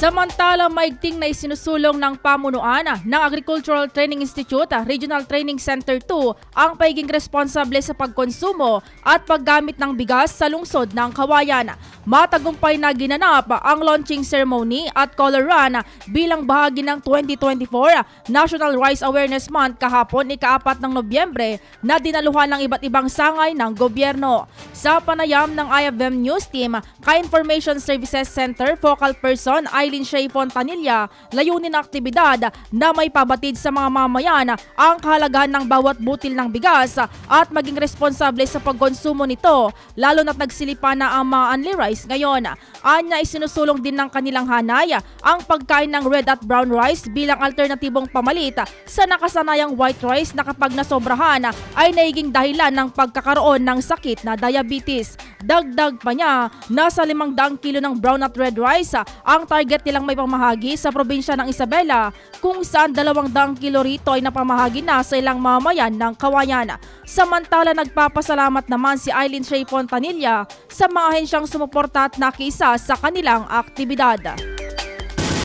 Samantala, maigting na isinusulong ng pamunuan ng Agricultural Training Institute, Regional Training Center 2 ang pagiging responsable sa pagkonsumo at paggamit ng bigas sa lungsod ng Kawayan. Matagumpay na ginanap ang launching ceremony at color run bilang bahagi ng 2024 National Rice Awareness Month kahapon ika-4 ng Nobyembre na dinaluhan ng iba't ibang sangay ng gobyerno. Sa panayam ng IFM News Team, Ka-Information Services Center Focal Person Eileen Shea Fontanilla, layunin ng aktibidad na may pabatid sa mga mamayan ang kahalagahan ng bawat butil ng bigas at maging responsable sa pagkonsumo nito, lalo na't nagsilipan na ang mga unli rice ngayon. Anya isinusulong din ng kanilang hanay ang pagkain ng red at brown rice bilang alternatibong pamalit sa nakasanayang white rice na kapag nasobrahan ay naiging dahilan ng pagkakaroon ng sakit na diabetes. Dagdag pa niya, nasa 500 kilo ng brown at red rice ang target nilang may pamahagi sa probinsya ng Isabela kung saan 200 kilo rito ay napamahagi na sa ilang mamayan ng Kawayan. Samantala nagpapasalamat naman si Eileen Shea Fontanilla sa mga ahensyang sumuporta at nakisa sa kanilang aktibidad.